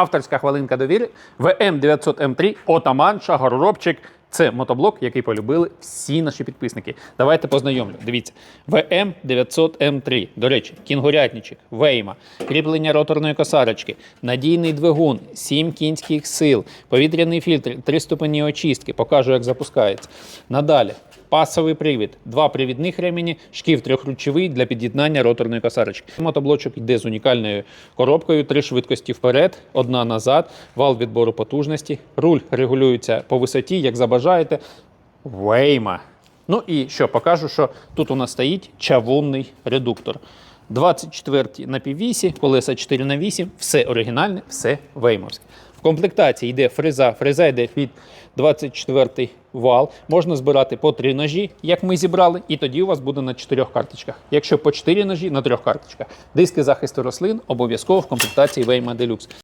авторська хвилинка довіри ВМ900М3 Отаманша, горобчик. Це мотоблок, який полюбили всі наші підписники. Давайте познайомлю. Дивіться, ВМ900М3. До речі, кінгурятничок, вейма, кріплення роторної косарочки, надійний двигун, 7 кінських сил, повітряний фільтр, 3 ступені очистки. Покажу, як запускається. Надалі. Пасовий привід, два привідних ремені, шків трьохручовий для під'єднання роторної косарочки. Мотоблочок йде з унікальною коробкою, три швидкості вперед, одна назад, вал відбору потужності. Руль регулюється по висоті, як забажаєте. Вейма. Ну і що, покажу, що тут у нас стоїть чавунний редуктор. 24 на піввісі, колеса 4 на 8, все оригінальне, все веймовське. В комплектації йде фреза, фреза йде під 24 вал. Можна збирати по 3 ножі, як ми зібрали, і тоді у вас буде на 4 карточках. Якщо по 4 ножі на 3 карточках. Диски захисту рослин обов'язково в комплектації Wayma Deluxe.